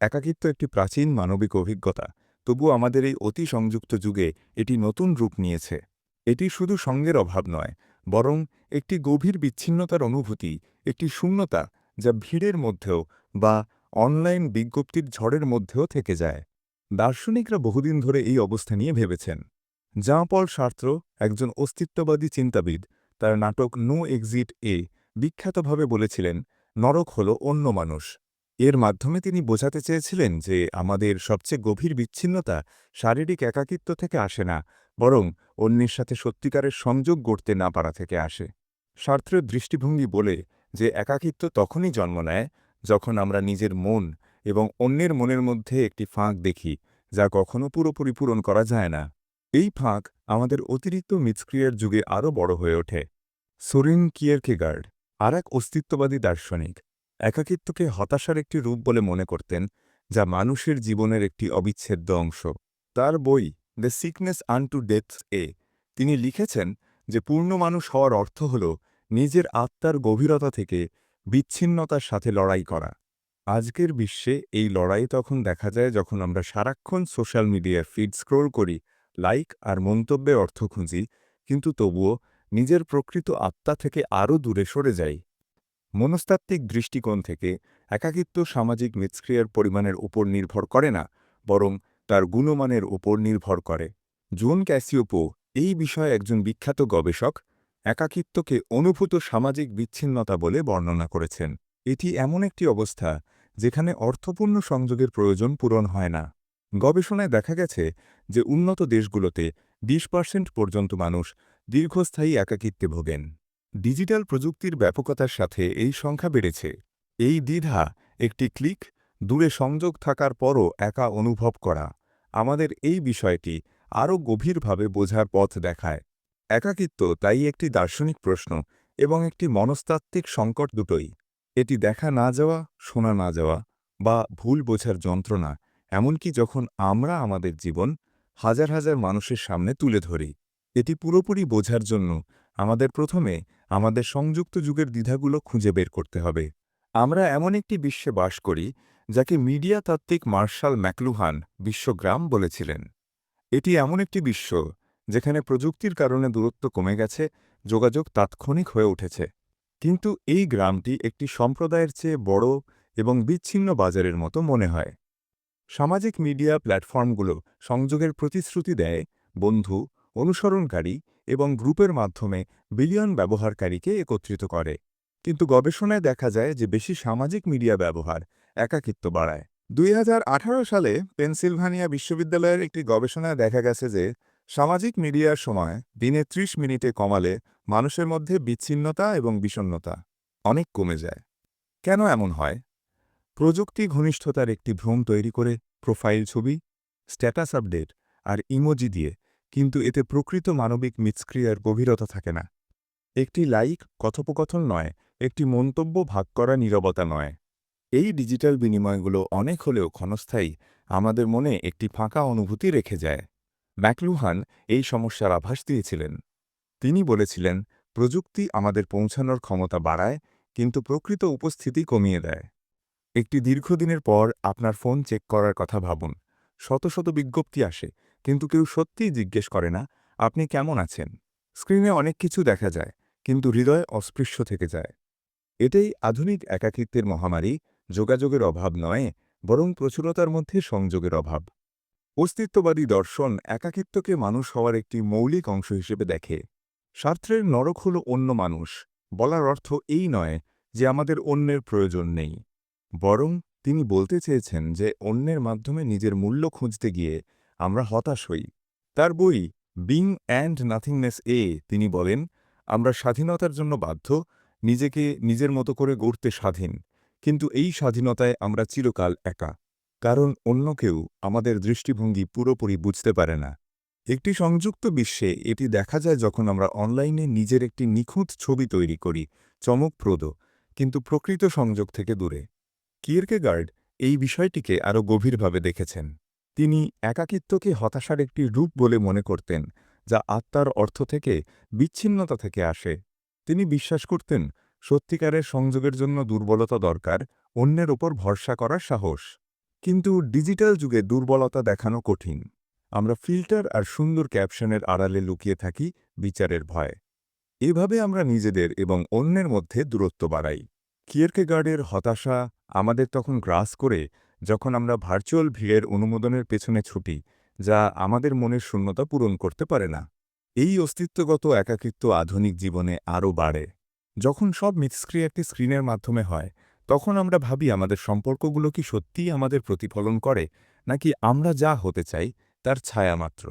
একাকিত্ব একটি প্রাচীন মানবিক অভিজ্ঞতা তবু আমাদের এই অতি সংযুক্ত যুগে এটি নতুন রূপ নিয়েছে। এটি শুধু সঙ্গের অভাব নয়, বরং একটি গভীর বিচ্ছিন্নতার অনুভূতি, একটি শূন্যতা যা ভিড়ের মধ্যেও বা অনলাইন বিজ্ঞপ্তির ঝড়ের মধ্যেও থেকে যায়। দার্শনিকরা বহুদিন ধরে এই অবস্থা নিয়ে ভেবেছেন। জাঁ পল সার্ত্র একজন অস্তিত্ববাদী চিন্তাবিদ, তার নাটক নো এক্সিট এ বিখ্যাতভাবে বলেছিলেন, নরক হল অন্য মানুষ। এর মাধ্যমে তিনি বোঝাতে চেয়েছিলেন যে আমাদের সবচেয়ে গভীর বিচ্ছিন্নতা শারীরিক একাকিত্ব থেকে আসে না, বরং অন্যের সাথে সত্যিকারের সংযোগ গড়তে না পারা থেকে আসে। সার্ত্রের দৃষ্টিভঙ্গি বলে যে একাকিত্ব তখনই জন্ম নেয় যখন আমরা নিজের মন এবং অন্যের মনের মধ্যে একটি ফাঁক দেখি যা কখনো পুরোপুরি পূরণ করা যায় না। এই ফাঁক আমাদের অতিরিক্ত মিথস্ক্রিয়ার যুগে আরও বড় হয়ে ওঠে। সোরিন কিয়েরকেগার্ড আর এক অস্তিত্ববাদী দার্শনিক। একাকিত্বকে হতাশার একটি রূপ বলে মনে করতেন, যা মানুষের জীবনের একটি অবিচ্ছেদ্য অংশ। তার বই, the sickness unto death এ, তিনি লিখেছেন যে পূর্ণ মানুষ হওয়ার অর্থ হল নিজের আত্মার গভীরতা থেকে বিচ্ছিন্নতার সাথে লড়াই করা। আজকের বিশ্বে এই লড়াই তখন দেখা যায় যখন আমরা সারাক্ষণ সোশ্যাল মিডিয়ার ফিড স্ক্রোল করি, লাইক আর মন্তব্যে অর্থ খুঁজি, কিন্তু তবুও নিজের প্রকৃত আত্মা থেকে আরও দূরে সরে যাই। মনস্তাত্ত্বিক দৃষ্টিকোণ থেকে একাকিত্ব সামাজিক মিথস্ক্রিয়ার পরিমাণের উপর নির্ভর করে না, বরং তার গুণমানের উপর নির্ভর করে। জোন ক্যাসিওপো এই বিষয়ে একজন বিখ্যাত গবেষক একাকিত্বকে অনুভূত সামাজিক বিচ্ছিন্নতা বলে বর্ণনা করেছেন। এটি এমন একটি অবস্থা যেখানে অর্থপূর্ণ সংযোগের প্রয়োজন পূরণ হয় না। গবেষণায় দেখা গেছে যে উন্নত দেশগুলোতে বিশ পার্সেন্ট পর্যন্ত মানুষ দীর্ঘস্থায়ী একাকিত্বে ভোগেন। ডিজিটাল প্রযুক্তির ব্যাপকতার সাথে এই সংখ্যা বেড়েছে। এই দ্বিধা, একটি ক্লিক, দূরে সংযোগ থাকার পরও একা অনুভব করা, আমাদের এই বিষয়টি আরও গভীরভাবে বোঝার পথ দেখায়। একাকিত্ব তাই একটি দার্শনিক প্রশ্ন এবং একটি মনস্তাত্ত্বিক সংকট দুটোই। এটি দেখা না যাওয়া, শোনা না যাওয়া বা ভুল বোঝার যন্ত্রণা, এমনকি যখন আমরা আমাদের জীবন হাজার হাজার মানুষের সামনে তুলে ধরি, এটি পুরোপুরি বোঝার জন্য আমাদের প্রথমে আমাদের সংযুক্ত যুগের দ্বিধাগুলো খুঁজে বের করতে হবে। আমরা এমন একটি বিশ্বে বাস করি, যাকে মিডিয়া তাত্ত্বিক মার্শাল ম্যাকলুহান বিশ্বগ্রাম বলেছিলেন। এটি এমন একটি বিশ্ব, যেখানে প্রযুক্তির কারণে দূরত্ব কমে গেছে, যোগাযোগ তাৎক্ষণিক হয়ে উঠেছে। কিন্তু এই গ্রামটি একটি সম্প্রদায়ের চেয়ে বড় এবং বিচ্ছিন্ন বাজারের মতো মনে হয়। সামাজিক মিডিয়া প্ল্যাটফর্মগুলো সংযোগের প্রতিশ্রুতি দেয়, বন্ধু, অনুসরণকারী এবং গ্রুপের মাধ্যমে বিলিয়ন ব্যবহারকারীকে একত্রিত করে। কিন্তু গবেষণায় দেখা যায় যে বেশি সামাজিক মিডিয়া ব্যবহার একাকিত্ব বাড়ায়। দুই হাজার আঠারো সালে পেনসিলভানিয়া বিশ্ববিদ্যালয়ের একটি গবেষণায় দেখা গেছে যে সামাজিক মিডিয়ার সময় দিনে ৩০ মিনিটে কমালে মানুষের মধ্যে বিচ্ছিন্নতা এবং বিষণ্নতা অনেক কমে যায়। কেন এমন হয়? প্রযুক্তি ঘনিষ্ঠতার একটি ভ্রম তৈরি করে প্রোফাইল ছবি, স্ট্যাটাস আপডেট আর ইমোজি দিয়ে কিন্তু এতে প্রকৃত মানবিক মিথস্ক্রিয়ার গভীরতা থাকে না। একটি লাইক কথোপকথন নয়, একটি মন্তব্য ভাগ করা নীরবতা নয়। এই ডিজিটাল বিনিময়গুলো অনেক হলেও ক্ষণস্থায়ী, আমাদের মনে একটি ফাঁকা অনুভূতি রেখে যায়। ম্যাকলুহান এই সমস্যার আভাস দিয়েছিলেন। তিনি বলেছিলেন, প্রযুক্তি আমাদের পৌঁছানোর ক্ষমতা বাড়ায়, কিন্তু প্রকৃত উপস্থিতি কমিয়ে দেয়। একটি দীর্ঘদিনের পর আপনার ফোন চেক করার কথা ভাবুন। শত শত বিজ্ঞপ্তি আসে কিন্তু কেউ সত্যিই জিজ্ঞেস করে না, আপনি কেমন আছেন? স্ক্রিনে অনেক কিছু দেখা যায়, কিন্তু হৃদয় অস্পৃশ্য থেকে যায়। এটাই আধুনিক একাকিত্বের মহামারী, যোগাযোগের অভাব নয়, বরং প্রচুরতার মধ্যে সংযোগের অভাব। অস্তিত্ববাদী দর্শন একাকিত্বকে মানুষ হওয়ার একটি মৌলিক অংশ হিসেবে দেখে। স্বার্থের নরক হল অন্য মানুষ, বলার অর্থ এই নয় যে আমাদের অন্যের প্রয়োজন নেই। বরং তিনি বলতে চেয়েছেন যে অন্যের মাধ্যমে নিজের মূল্য খুঁজতে গিয়ে আমরা হতাশ হই। তার বই বিং অ্যান্ড নাথিংনেস এ তিনি বলেন, আমরা স্বাধীনতার জন্য বাধ্য, নিজেকে নিজের মতো করে গড়তে স্বাধীন। কিন্তু এই স্বাধীনতায় আমরা চিরকাল একা। কারণ অন্য কেউ আমাদের দৃষ্টিভঙ্গি পুরোপুরি বুঝতে পারে না। একটি সংযুক্ত বিশ্বে এটি দেখা যায় যখন আমরা অনলাইনে নিজের একটি নিখুঁত ছবি তৈরি করি, চমকপ্রদ, কিন্তু প্রকৃত সংযোগ থেকে দূরে। কিয়েরকেগার্ড এই বিষয়টিকে আরও গভীরভাবে দেখেছেন। তিনি একাকিত্বকে হতাশার একটি রূপ বলে মনে করতেন, যা আত্মার অর্থ থেকে বিচ্ছিন্নতা থেকে আসে। তিনি বিশ্বাস করতেন, সত্যিকারের সংযোগের জন্য দুর্বলতা দরকার, অন্যের ওপর ভরসা করার সাহস। কিন্তু ডিজিটাল যুগে দুর্বলতা দেখানো কঠিন। আমরা ফিল্টার আর সুন্দর ক্যাপশনের আড়ালে লুকিয়ে থাকি বিচারের ভয়। এভাবে আমরা নিজেদের এবং অন্যের মধ্যে দূরত্ব বাড়াই। কিয়েরকেগার্ডের হতাশা আমাদের তখন গ্রাস করে যখন আমরা ভার্চুয়াল ভিড়ের অনুমোদনের পেছনে ছুটি, যা আমাদের মনের শূন্যতা পূরণ করতে পারে না। এই অস্তিত্বগত একাকিত্ব আধুনিক জীবনে আরও বাড়ে। যখন সব মিথস্ক্রিয়া একটি স্ক্রিনের মাধ্যমে হয়, তখন আমরা ভাবি আমাদের সম্পর্কগুলো কি সত্যিই আমাদের প্রতিফলন করে, নাকি আমরা যা হতে চাই, তার ছায়া মাত্র।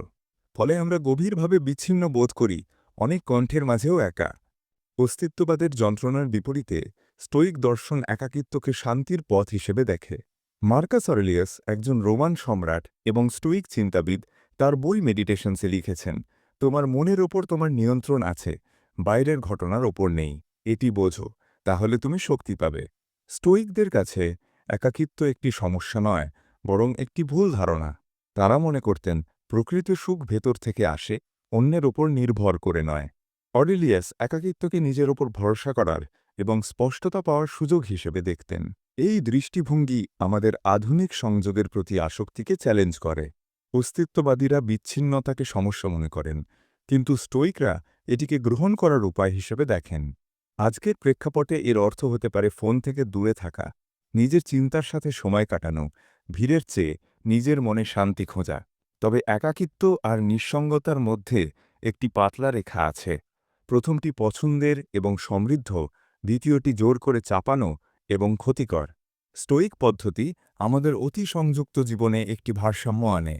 ফলে আমরা গভীরভাবে বিচ্ছিন্ন বোধ করি, অনেক কণ্ঠের মাঝেও একা। অস্তিত্ববাদের যন্ত্রণার বিপরীতে স্টোইক দর্শন একাকিত্বকে শান্তির পথ হিসেবে দেখে। মার্কাস অরেলিয়াস একজন রোমান সম্রাট এবং স্টোইক চিন্তাবিদ, তার বই মেডিটেশনসে লিখেছেন, তোমার মনের ওপর তোমার নিয়ন্ত্রণ আছে, বাইরের ঘটনার ওপর নেই, এটি বোঝো, তাহলে তুমি শক্তি পাবে। স্টোইকদের কাছে একাকিত্ব একটি সমস্যা নয়, বরং একটি ভুল ধারণা। তারা মনে করতেন, প্রকৃত সুখ ভেতর থেকে আসে, অন্যের ওপর নির্ভর করে নয়। অরিলিয়াস একাকিত্বকে নিজের ওপর ভরসা করার এবং স্পষ্টতা পাওয়ার সুযোগ হিসেবে দেখতেন। এই দৃষ্টিভঙ্গি আমাদের আধুনিক সংযোগের প্রতি আসক্তিকে চ্যালেঞ্জ করে। অস্তিত্ববাদীরা বিচ্ছিন্নতাকে সমস্যা মনে করেন, কিন্তু স্টোইকরা এটিকে গ্রহণ করার উপায় হিসেবে দেখেন। আজকের প্রেক্ষাপটে এর অর্থ হতে পারে ফোন থেকে দূরে থাকা, নিজের চিন্তার সাথে সময় কাটানো, ভিড়ের চেয়ে নিজের মনে শান্তি খোঁজা। তবে একাকিত্ব আর নিঃসঙ্গতার মধ্যে একটি পাতলা রেখা আছে। প্রথমটি পছন্দের এবং সমৃদ্ধ, দ্বিতীয়টি জোর করে চাপানো এবং ক্ষতিকর। স্টোইক পদ্ধতি আমাদের অতি সংযুক্ত জীবনে একটি ভারসাম্য আনে।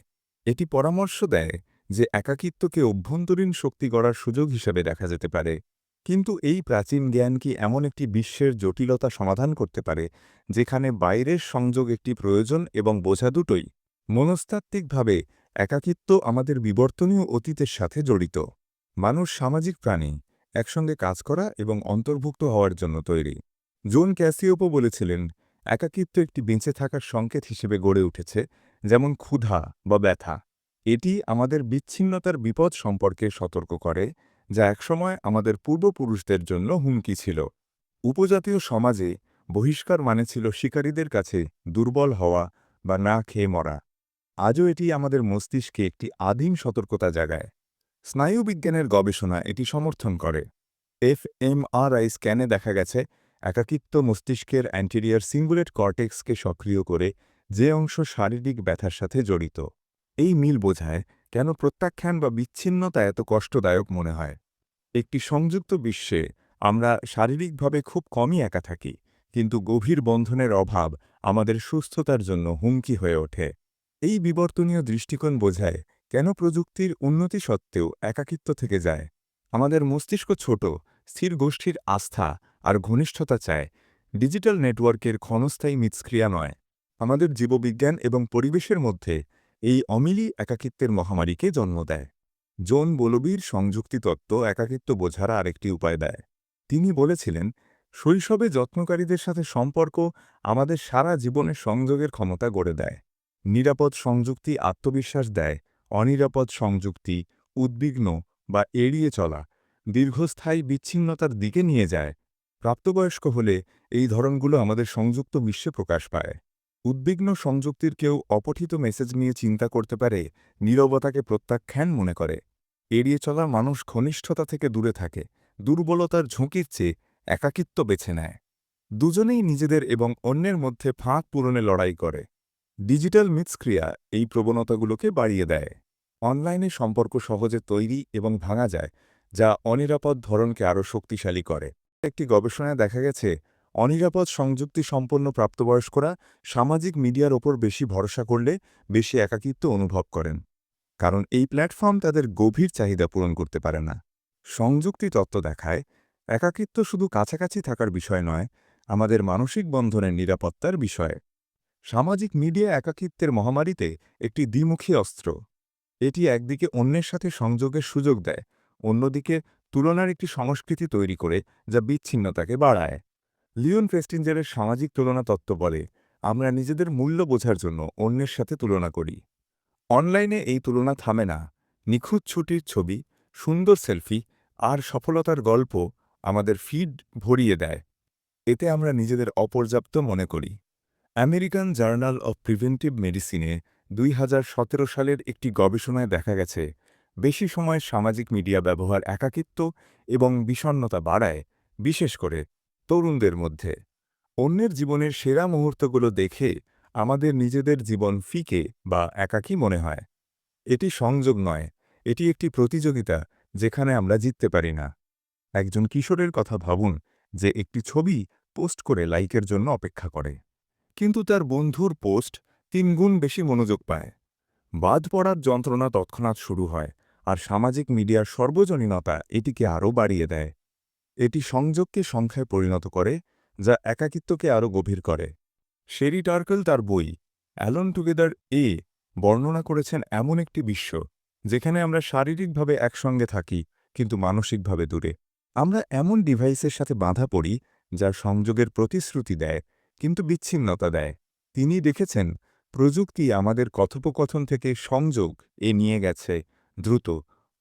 এটি পরামর্শ দেয় যে একাকিত্বকে অভ্যন্তরীণ শক্তি গড়ার সুযোগ হিসেবে দেখা যেতে পারে। কিন্তু এই প্রাচীন জ্ঞান কি এমন একটি বিশ্বের জটিলতা সমাধান করতে পারে, যেখানে বাইরের সংযোগ একটি প্রয়োজন এবং বোঝা দুটোই? মনস্তাত্ত্বিকভাবে, একাকিত্ব আমাদের বিবর্তনীয় অতীতের সাথে জড়িত। মানুষ সামাজিক প্রাণী, একসঙ্গে কাজ করা এবং অন্তর্ভুক্ত হওয়ার জন্য তৈরি। জোন ক্যাসিওপো বলেছিলেন, একাকিত্ব একটি বেঁচে থাকার সংকেত হিসেবে গড়ে উঠেছে, যেমন ক্ষুধা বা ব্যথা। এটি আমাদের বিচ্ছিন্নতার বিপদ সম্পর্কে সতর্ক করে, যা একসময় আমাদের পূর্বপুরুষদের জন্য হুমকি ছিল। উপজাতীয় সমাজে বহিষ্কার মানে ছিল শিকারীদের কাছে দুর্বল হওয়া বা না খেয়ে মরা। আজও এটি আমাদের মস্তিষ্কে একটি আদিম সতর্কতা জাগায়। স্নায়ুবিজ্ঞানের গবেষণা এটি সমর্থন করে। এফ এম আর আই স্ক্যানে দেখা গেছে একাকিত্ব মস্তিষ্কের অ্যান্টেরিয়ার সিঙ্গুলেট কর্টেক্সকে সক্রিয় করে যে অংশ শারীরিক ব্যথার সাথে জড়িত। এই মিল বোঝায় কেন প্রত্যাখ্যান বা বিচ্ছিন্নতা এত কষ্টদায়ক মনে হয়। একটি সংযুক্ত বিশ্বে আমরা শারীরিকভাবে খুব কমই একা থাকি, কিন্তু গভীর বন্ধনের অভাব আমাদের সুস্থতার জন্য হুমকি হয়ে ওঠে। এই বিবর্তনীয় দৃষ্টিকোণ বোঝায় কেন প্রযুক্তির উন্নতি সত্ত্বেও একাকিত্ব থেকে যায়। আমাদের মস্তিষ্ক ছোট, স্থির গোষ্ঠীর আস্থা আর ঘনিষ্ঠতা চায়। ডিজিটাল নেটওয়ার্কের ক্ষণস্থায়ী মিথস্ক্রিয়া নয়। আমাদের জীববিজ্ঞান এবং পরিবেশের মধ্যে এই অমিলি একাকিত্বের মহামারীকে জন্ম দেয়। জোন বলবীর সংযুক্তি তত্ত্ব একাকিত্ব বোঝার আরেকটি উপায় দেয়। তিনি বলেছিলেন, শৈশবে যত্নকারীদের সাথে সম্পর্ক আমাদের সারা জীবনের সংযোগের ক্ষমতা গড়ে দেয়। নিরাপদ সংযুক্তি আত্মবিশ্বাস দেয়, অনিরাপদ সংযুক্তি উদ্বিগ্ন বা এড়িয়ে চলা, দীর্ঘস্থায়ী বিচ্ছিন্নতার দিকে নিয়ে যায় প্রাপ্তবয়স্ক হলে এই ধরনগুলো আমাদের সংযুক্ত বিশ্বে প্রকাশ পায়। উদ্বিগ্ন সংযুক্তির কেউ অপঠিত মেসেজ নিয়ে চিন্তা করতে পারে, নীরবতাকে প্রত্যাখ্যান মনে করে। এড়িয়ে চলা মানুষ ঘনিষ্ঠতা থেকে দূরে থাকে, দুর্বলতার ঝুঁকির চেয়ে একাকিত্ব বেছে নেয়। দুজনেই নিজেদের এবং অন্যের মধ্যে ফাঁক পূরণে লড়াই করে। ডিজিটাল মিথস্ক্রিয়া এই প্রবণতাগুলোকে বাড়িয়ে দেয়। অনলাইনে সম্পর্ক সহজে তৈরি এবং ভাঙা যায়, যা অনিরাপদ ধরনকে আরও শক্তিশালী করে। একটি গবেষণায় দেখা গেছে, অনিরাপদ সংযুক্তি সম্পন্ন প্রাপ্তবয়স্করা সামাজিক মিডিয়ার ওপর বেশি ভরসা করলে বেশি একাকিত্ব অনুভব করেন। কারণ এই প্ল্যাটফর্ম তাদের গভীর চাহিদা পূরণ করতে পারে না। সংযুক্তি তত্ত্ব দেখায়, একাকিত্ব শুধু কাছাকাছি থাকার বিষয় নয়, আমাদের মানসিক বন্ধনের নিরাপত্তার বিষয়। সামাজিক মিডিয়া একাকিত্বের মহামারীতে একটি দ্বিমুখী অস্ত্র। এটি একদিকে অন্যের সাথে সংযোগের সুযোগ দেয়, অন্যদিকে তুলনার একটি সংস্কৃতি তৈরি করে যা বিচ্ছিন্নতাকে বাড়ায়। লিওন ফেস্টিঞ্জারের সামাজিক তুলনা তত্ত্ব বলে, আমরা নিজেদের মূল্য বোঝার জন্য অন্যের সাথে তুলনা করি। অনলাইনে এই তুলনা থামে না। নিখুঁত ছুটির ছবি, সুন্দর সেলফি আর সফলতার গল্প আমাদের ফিড ভরিয়ে দেয়। এতে আমরা নিজেদের অপর্যাপ্ত মনে করি। আমেরিকান জার্নাল অব প্রিভেন্টিভ মেডিসিনে দুই হাজার সতেরো সালের একটি গবেষণায় দেখা গেছে বেশি সময় সামাজিক মিডিয়া ব্যবহার, একাকিত্ব এবং বিষণ্নতা বাড়ায়, বিশেষ করে তরুণদের মধ্যে। অন্যের জীবনের সেরা মুহূর্তগুলো দেখে আমাদের নিজেদের জীবন ফিকে বা একাকী মনে হয়। এটি সংযোগ নয়, এটি একটি প্রতিযোগিতা যেখানে আমরা জিততে পারি না। একজন কিশোরের কথা ভাবুন যে একটি ছবি পোস্ট করে লাইকের জন্য অপেক্ষা করে। কিন্তু তার বন্ধুর পোস্ট তিনগুণ বেশি মনোযোগ পায়। বাদ পড়ার যন্ত্রণা তৎক্ষণাৎ শুরু হয় আর সামাজিক মিডিয়ার সর্বজনীনতা এটিকে আরও বাড়িয়ে দেয়। এটি সংযোগকে সংখ্যায় পরিণত করে, যা একাকিত্বকে আরও গভীর করে। শেরি টার্কেল তার বই, অ্যালন টুগেদার এ, বর্ণনা করেছেন এমন একটি বিশ্ব, যেখানে আমরা শারীরিকভাবে একসঙ্গে থাকি, কিন্তু মানসিকভাবে দূরে। আমরা এমন ডিভাইসের সাথে বাঁধা পড়ি যা সংযোগের প্রতিশ্রুতি দেয়, কিন্তু বিচ্ছিন্নতা দেয়। তিনি দেখেছেন, প্রযুক্তি আমাদের কথোপকথন থেকে সংযোগ এ নিয়ে গেছে। দ্রুত,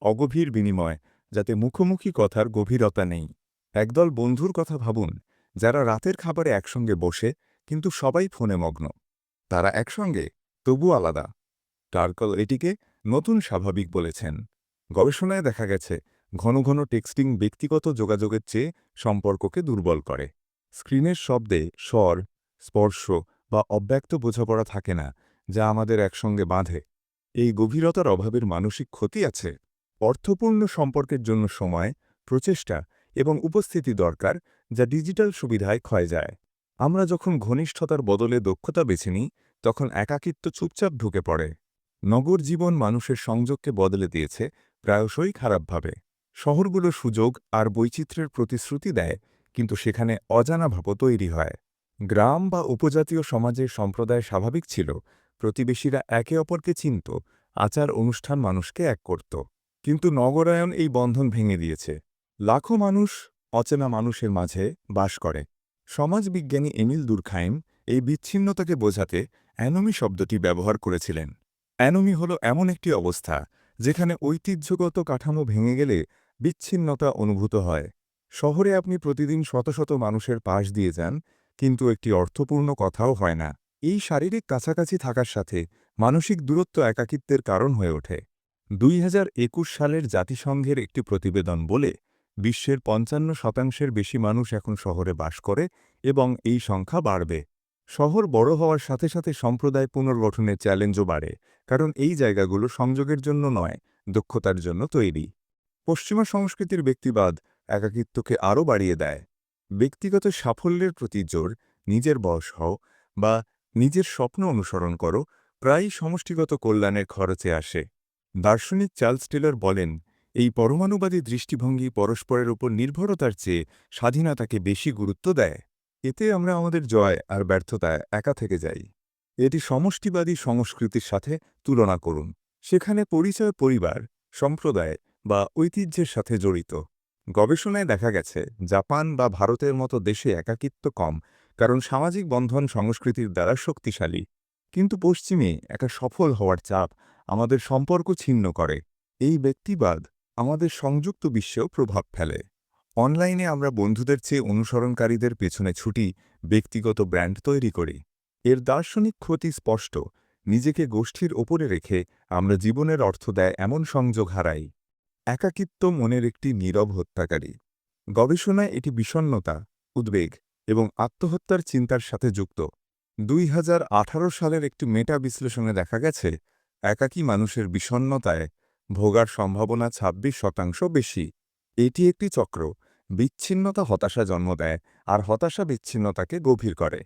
অগভীর বিনিময়, যাতে মুখোমুখি কথার গভীরতা নেই। একদল বন্ধুর কথা ভাবুন, যারা রাতের খাবারে একসঙ্গে বসে, কিন্তু সবাই ফোনে মগ্ন। তারা একসঙ্গে, তবু আলাদা। টার্কল এটিকে নতুন স্বাভাবিক বলেছেন। গবেষণায় দেখা গেছে, ঘন ঘন টেক্সটিং ব্যক্তিগত যোগাযোগের চেয়ে সম্পর্ককে দুর্বল করে। স্ক্রিনের শব্দে স্বর, স্পর্শ বা অব্যক্ত বোঝাপড়া থাকে না, যা আমাদের একসঙ্গে বাঁধে। এই গভীরতার অভাবের মানসিক ক্ষতি আছে। অর্থপূর্ণ সম্পর্কের জন্য সময়, প্রচেষ্টা এবং উপস্থিতি দরকার যা ডিজিটাল সুবিধায় ক্ষয় যায়। আমরা যখন ঘনিষ্ঠতার বদলে দক্ষতা বেছে নিই, তখন একাকিত্ব চুপচাপ ঢুকে পড়ে। নগর জীবন মানুষের সংযোগকে বদলে দিয়েছে প্রায়শই খারাপভাবে। শহরগুলো সুযোগ আর বৈচিত্র্যের প্রতিশ্রুতি দেয়, কিন্তু সেখানে অজানা ভাব তৈরি হয়। গ্রাম বা উপজাতীয় সমাজের সম্প্রদায় স্বাভাবিক ছিল প্রতিবেশীরা একে অপরকে চিনত, আচার অনুষ্ঠান মানুষকে এক করত। কিন্তু নগরায়ন এই বন্ধন ভেঙে দিয়েছে। লাখো মানুষ অচেনা মানুষের মাঝে বাস করে। সমাজবিজ্ঞানী এমিল দুরখাইম এই বিচ্ছিন্নতাকে বোঝাতে অ্যানোমি শব্দটি ব্যবহার করেছিলেন। অ্যানোমি হল এমন একটি অবস্থা যেখানে ঐতিহ্যগত কাঠামো ভেঙে গেলে বিচ্ছিন্নতা অনুভূত হয়। শহরে আপনি প্রতিদিন শত শত মানুষের পাশ দিয়ে যান, কিন্তু একটি অর্থপূর্ণ কথাও হয় না। এই শারীরিক কাছাকাছি থাকার সাথে মানসিক দূরত্ব একাকিত্বের কারণ হয়ে ওঠে। দুই হাজার একুশ সালের জাতিসংঘের একটি প্রতিবেদন বলে, বিশ্বের পঞ্চান্ন শতাংশের বেশি মানুষ এখন শহরে বাস করে এবং এই সংখ্যা বাড়বে। শহর বড় হওয়ার সাথে সাথে সম্প্রদায় পুনর্গঠনের চ্যালেঞ্জও বাড়ে, কারণ এই জায়গাগুলো সংযোগের জন্য নয়, দক্ষতার জন্য তৈরি। পশ্চিমা সংস্কৃতির ব্যক্তিবাদ একাকিত্বকে আরও বাড়িয়ে দেয়। ব্যক্তিগত সাফল্যের প্রতি জোর, নিজের বয়স হও বা নিজের স্বপ্ন অনুসরণ করো, প্রায়ই সমষ্টিগত কল্যাণের খরচে আসে। দার্শনিক চার্লস টেলর বলেন, এই পরমাণুবাদী দৃষ্টিভঙ্গি পরস্পরের উপর নির্ভরতার চেয়ে স্বাধীনতাকে বেশি গুরুত্ব দেয়। এতে আমরা আমাদের জয় আর ব্যর্থতায় একা থেকে যাই। এটি সমষ্টিবাদী সংস্কৃতির সাথে তুলনা করুন। সেখানে পরিচয় পরিবার, সম্প্রদায় বা ঐতিহ্যের সাথে জড়িত। গবেষণায় দেখা গেছে, জাপান বা ভারতের মতো দেশে একাকিত্ব কম কারণ সামাজিক বন্ধন সংস্কৃতির দ্বারা শক্তিশালী। কিন্তু পশ্চিমে একা সফল হওয়ার চাপ আমাদের সম্পর্ক ছিন্ন করে। এই ব্যক্তিবাদ আমাদের সংযুক্ত বিশ্বেও প্রভাব ফেলে। অনলাইনে আমরা বন্ধুদের চেয়ে অনুসরণকারীদের পেছনে ছুটি, ব্যক্তিগত ব্র্যান্ড তৈরি করি। এর দার্শনিক ক্ষতি স্পষ্ট। নিজেকে গোষ্ঠীর ওপরে রেখে আমরা জীবনের অর্থ দেয় এমন সংযোগ হারাই। একাকিত্ব মনের একটি নীরব হত্যাকারী। গবেষণায় এটি বিষণ্নতা উদ্বেগ এবং আত্মহত্যার চিন্তার সাথে যুক্ত। দুই হাজার আঠারো সালের একটি মেটা বিশ্লেষণে দেখা গেছে, একাকী মানুষের বিষণ্নতায় ভোগার সম্ভাবনা ২৬ শতাংশ বেশি। এটি একটি চক্র, বিচ্ছিন্নতা হতাশা জন্ম দেয় আর হতাশা বিচ্ছিন্নতাকে গভীর করে।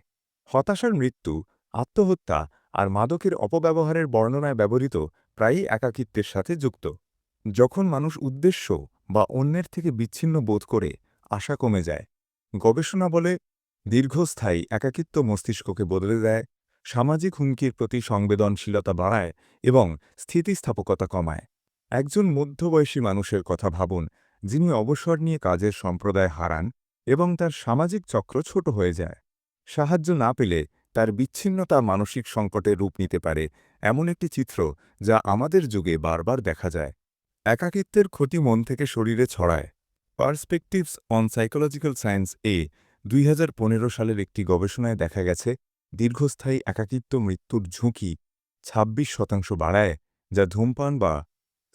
হতাশার মৃত্যু, আত্মহত্যা আর মাদকের অপব্যবহারের বর্ণনায় ব্যবহৃত প্রায়ই একাকিত্বের সাথে যুক্ত। যখন মানুষ উদ্দেশ্য বা অন্যের থেকে বিচ্ছিন্ন বোধ করে, আশা কমে যায়। গবেষণা বলে দীর্ঘস্থায়ী একাকিত্ব মস্তিষ্ককে বদলে দেয়, সামাজিক হুমকির প্রতি সংবেদনশীলতা বাড়ায় এবং স্থিতিস্থাপকতা কমায়। একজন মধ্যবয়সী মানুষের কথা ভাবুন, যিনি অবসর নিয়ে কাজের সম্প্রদায় হারান এবং তার সামাজিক চক্র ছোট হয়ে যায়। সাহায্য না পেলে তার বিচ্ছিন্নতা মানসিক সংকটে রূপ নিতে পারে এমন একটি চিত্র যা আমাদের যুগে বারবার দেখা যায়। একাকিত্বের ক্ষতি মন থেকে শরীরে ছড়ায়। পার্সপেকটিভস অন সাইকোলজিক্যাল সায়েন্স এ দুই হাজার পনেরো সালের একটি গবেষণায় দেখা গেছে, দীর্ঘস্থায়ী একাকিত্ব মৃত্যুর ঝুঁকি ২৬ শতাংশ বাড়ায়, যা ধূমপান বা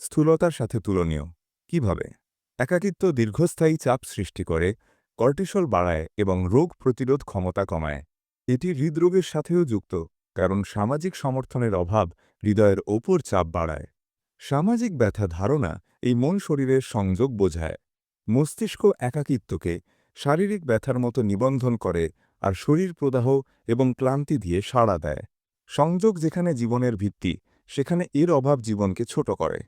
স্থূলতার সাথে তুলনীয়। কীভাবে? একাকিত্ব দীর্ঘস্থায়ী চাপ সৃষ্টি করে, কর্টিসল বাড়ায় এবং রোগ প্রতিরোধ ক্ষমতা কমায়। এটি হৃদরোগের সাথেও যুক্ত, কারণ সামাজিক সমর্থনের অভাব হৃদয়ের ওপর চাপ বাড়ায়। সামাজিক ব্যথা ধারণা এই মন শরীরের সংযোগ বোঝায়। মস্তিষ্ক একাকিত্বকে শারীরিক ব্যথার মতো নিবন্ধন করে আর শরীর প্রদাহ এবং ক্লান্তি দিয়ে সাড়া দেয়। সংযোগ যেখানে জীবনের ভিত্তি, সেখানে এর অভাব জীবনকে ছোট করে।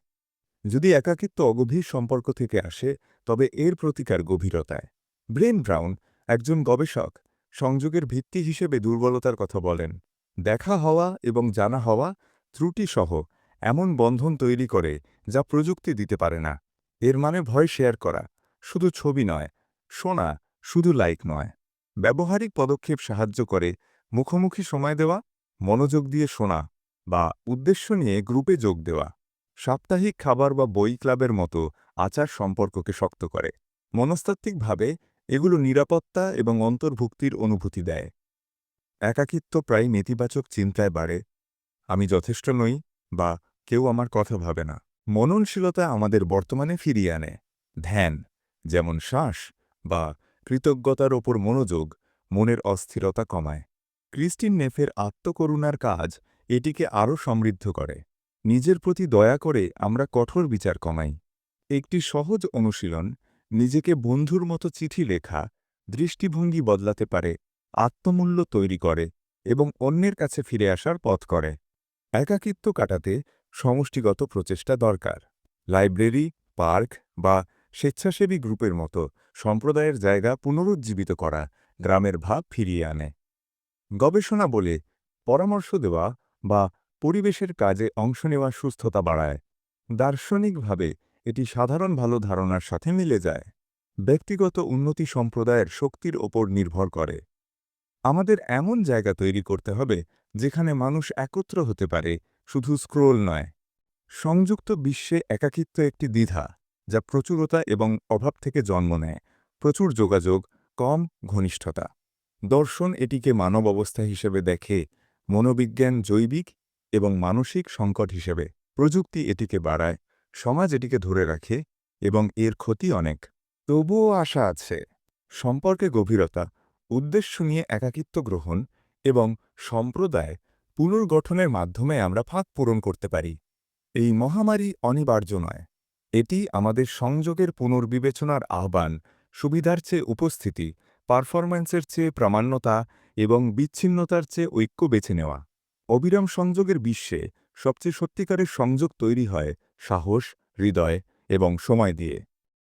যদি একাকিত্ব অগভীর সম্পর্ক থেকে আসে, তবে এর প্রতিকার গভীরতায়। ব্রেন ব্রাউন, একজন গবেষক, সংযোগের ভিত্তি হিসেবে দুর্বলতার কথা বলেন। দেখা হওয়া এবং জানা হওয়া ত্রুটিসহ এমন বন্ধন তৈরি করে যা প্রযুক্তি দিতে পারে না। এর মানে ভয় শেয়ার করা, শুধু ছবি নয় শোনা শুধু লাইক নয়। ব্যবহারিক পদক্ষেপ সাহায্য করে মুখোমুখি সময় দেওয়া, মনোযোগ দিয়ে শোনা বা উদ্দেশ্য নিয়ে গ্রুপে যোগ দেওয়া। সাপ্তাহিক খাবার বা বই ক্লাবের মতো আচার সম্পর্ককে শক্ত করে। মনস্তাত্ত্বিকভাবে এগুলো নিরাপত্তা এবং অন্তর্ভুক্তির অনুভূতি দেয়। একাকিত্ব প্রায় নেতিবাচক চিন্তায় বাড়ে। আমি যথেষ্ট নই বা কেউ আমার কথা ভাবে না। মননশীলতা আমাদের বর্তমানে ফিরিয়ে আনে। ধ্যান, যেমন শ্বাস বা কৃতজ্ঞতার ওপর মনোযোগ মনের অস্থিরতা কমায়। ক্রিস্টিন নেফের আত্মকরুণার কাজ এটিকে আরও সমৃদ্ধ করে। নিজের প্রতি দয়া করে আমরা কঠোর বিচার কমাই। একটি সহজ অনুশীলন, নিজেকে বন্ধুর মতো চিঠি লেখা, দৃষ্টিভঙ্গি বদলাতে পারে, আত্মমূল্য তৈরি করে এবং অন্যের কাছে ফিরে আসার পথ করে। একাকিত্ব কাটাতে সমষ্টিগত প্রচেষ্টা দরকার। লাইব্রেরি, পার্ক বা স্বেচ্ছাসেবী গ্রুপের মতো সম্প্রদায়ের জায়গা পুনরুজ্জীবিত করা গ্রামের ভাব ফিরিয়ে আনে। গবেষণা বলে পরামর্শ দেওয়া বা পরিবেশের কাজে অংশ নেওয়া সুস্থতা বাড়ায়। দার্শনিকভাবে এটি সাধারণ ভালো ধারণার সাথে মিলে যায়। ব্যক্তিগত উন্নতি সম্প্রদায়ের শক্তির ওপর নির্ভর করে। আমাদের এমন জায়গা তৈরি করতে হবে যেখানে মানুষ একত্র হতে পারে, শুধু স্ক্রোল নয়। সংযুক্ত বিশ্বে একাকিত্ব একটি দ্বিধা। যা প্রচুরতা এবং অভাব থেকে জন্ম নেয়। প্রচুর যোগাযোগ, কম ঘনিষ্ঠতা। দর্শন এটিকে মানব অবস্থা হিসেবে দেখে, মনোবিজ্ঞান জৈবিক এবং মানসিক সংকট হিসেবে। প্রযুক্তি এটিকে বাড়ায়, সমাজ এটিকে ধরে রাখে এবং এর ক্ষতি অনেক। তবুও আশা আছে, সম্পর্কে গভীরতা, উদ্দেশ্য নিয়ে একাকিত্ব গ্রহণ এবং সম্প্রদায় পুনর্গঠনের মাধ্যমে আমরা ফাঁক পূরণ করতে পারি। এই মহামারী অনিবার্য নয়। এটি আমাদের সংযোগের পুনর্বিবেচনার আহ্বান, সুবিধার চেয়ে উপস্থিতি, পারফরম্যান্সের চেয়ে প্রামাণ্যতা এবং বিচ্ছিন্নতার চেয়ে ঐক্য বেছে নেওয়া। অবিরাম সংযোগের বিশ্বে সবচেয়ে সত্যিকারের সংযোগ তৈরি হয় সাহস, হৃদয় এবং সময় দিয়ে।